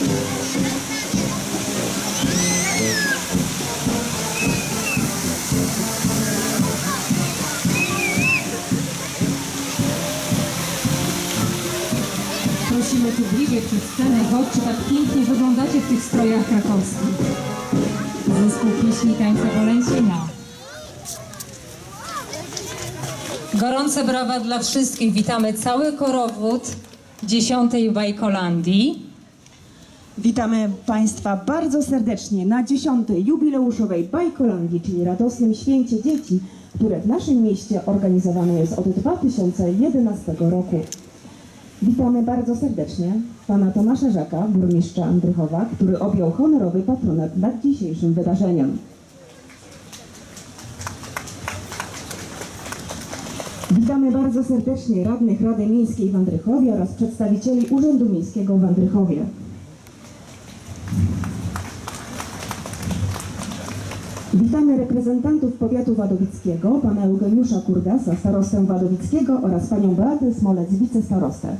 Prosimy bliżej przed scenę. Chodźcie, tak pięknie wyglądacie w tych strojach krakowskich. Zespół pieśni tańca Wolęcina. Gorące brawa dla wszystkich. Witamy cały korowód dziesiątej Bajkolandii. Witamy Państwa bardzo serdecznie na 10. jubileuszowej Bajkolandii, czyli radosnym święcie dzieci, które w naszym mieście organizowane jest od 2011 roku. Witamy bardzo serdecznie pana Tomasza Żaka, burmistrza Andrychowa, który objął honorowy patronat nad dzisiejszym wydarzeniem. Witamy bardzo serdecznie radnych Rady Miejskiej w Andrychowie oraz przedstawicieli Urzędu Miejskiego w Andrychowie. Witamy reprezentantów powiatu wadowickiego, pana Eugeniusza Kurdasa, starostę wadowickiego oraz panią Beatę Smolec, wicestarostę.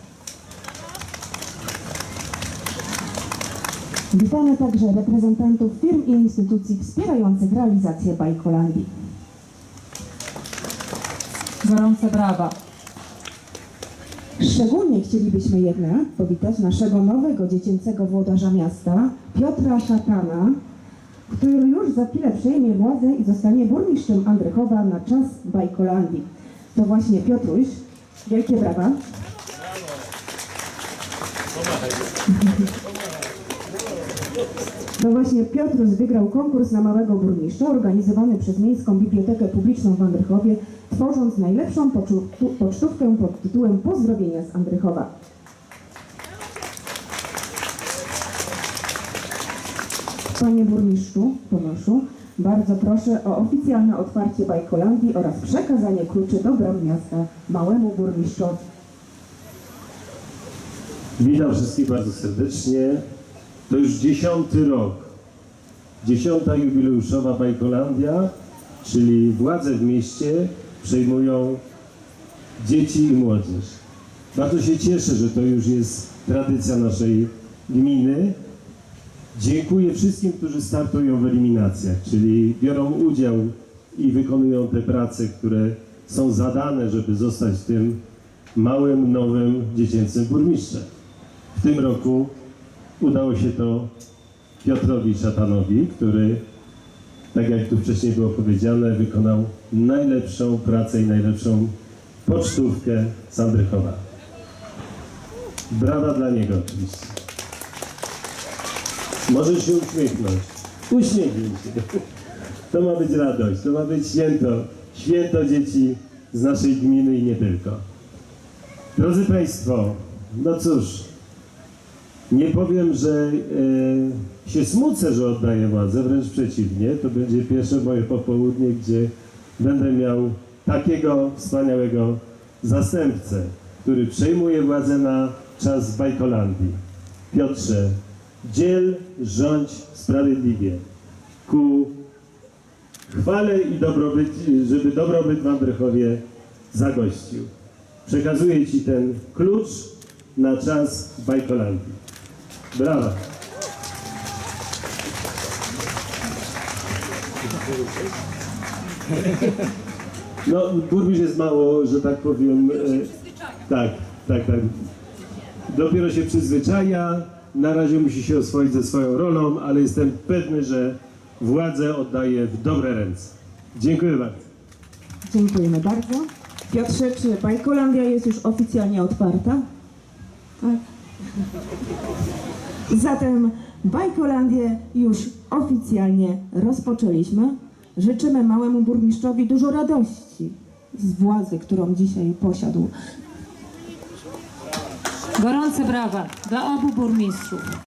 Witamy także reprezentantów firm i instytucji wspierających realizację Bajkolandii. Gorące brawa. Szczególnie chcielibyśmy jednak powitać naszego nowego dziecięcego włodarza miasta, Piotra Szatana, który już za chwilę przejmie władzę i zostanie burmistrzem Andrychowa na czas Bajkolandii. To właśnie Piotruś. Wielkie brawa. To właśnie Piotruś wygrał konkurs na małego burmistrza organizowany przez Miejską Bibliotekę Publiczną w Andrychowie, tworząc najlepszą pocztówkę pod tytułem Pozdrowienia z Andrychowa. Panie burmistrzu Tomaszu, bardzo proszę o oficjalne otwarcie Bajkolandii oraz przekazanie kluczy do bram miasta małemu burmistrzowi. Witam wszystkich bardzo serdecznie. To już dziesiąty rok, dziesiąta jubileuszowa Bajkolandia, czyli władze w mieście przejmują dzieci i młodzież. Bardzo się cieszę, że to już jest tradycja naszej gminy. Dziękuję wszystkim, którzy startują w eliminacjach, czyli biorą udział i wykonują te prace, które są zadane, żeby zostać tym małym, nowym, dziecięcym burmistrzem. W tym roku udało się to Piotrowi Szatanowi, który, tak jak tu wcześniej było powiedziane, wykonał najlepszą pracę i najlepszą pocztówkę z Andrychowa. Brawa dla niego oczywiście. Możesz się uśmiechnąć. Uśmiechnij się. To ma być radość, to ma być święto. Święto dzieci z naszej gminy i nie tylko. Drodzy Państwo, no cóż, nie powiem, że e, się smucę, że oddaję władzę, wręcz przeciwnie. To będzie pierwsze moje popołudnie, gdzie będę miał takiego wspaniałego zastępcę, który przejmuje władzę na czas Bajkolandii. Piotrze, dziel, rządź sprawiedliwie ku chwale i dobrobyt, żeby dobrobyt w Andrychowie zagościł. Przekazuję Ci ten klucz na czas Bajkolandii. Brawa. No, burmistrz jest mało, że tak powiem. e, Tak, tak, tak. Dopiero się przyzwyczaja, na razie musi się oswoić ze swoją rolą, ale jestem pewny, że władzę oddaje w dobre ręce. Dziękuję bardzo. Dziękujemy bardzo. Piotrze, czy Bajkolandia jest już oficjalnie otwarta? Tak. Zatem Bajkolandię już oficjalnie rozpoczęliśmy. Życzymy małemu burmistrzowi dużo radości z władzy, którą dzisiaj posiadł. Gorące brawa dla obu burmistrzów.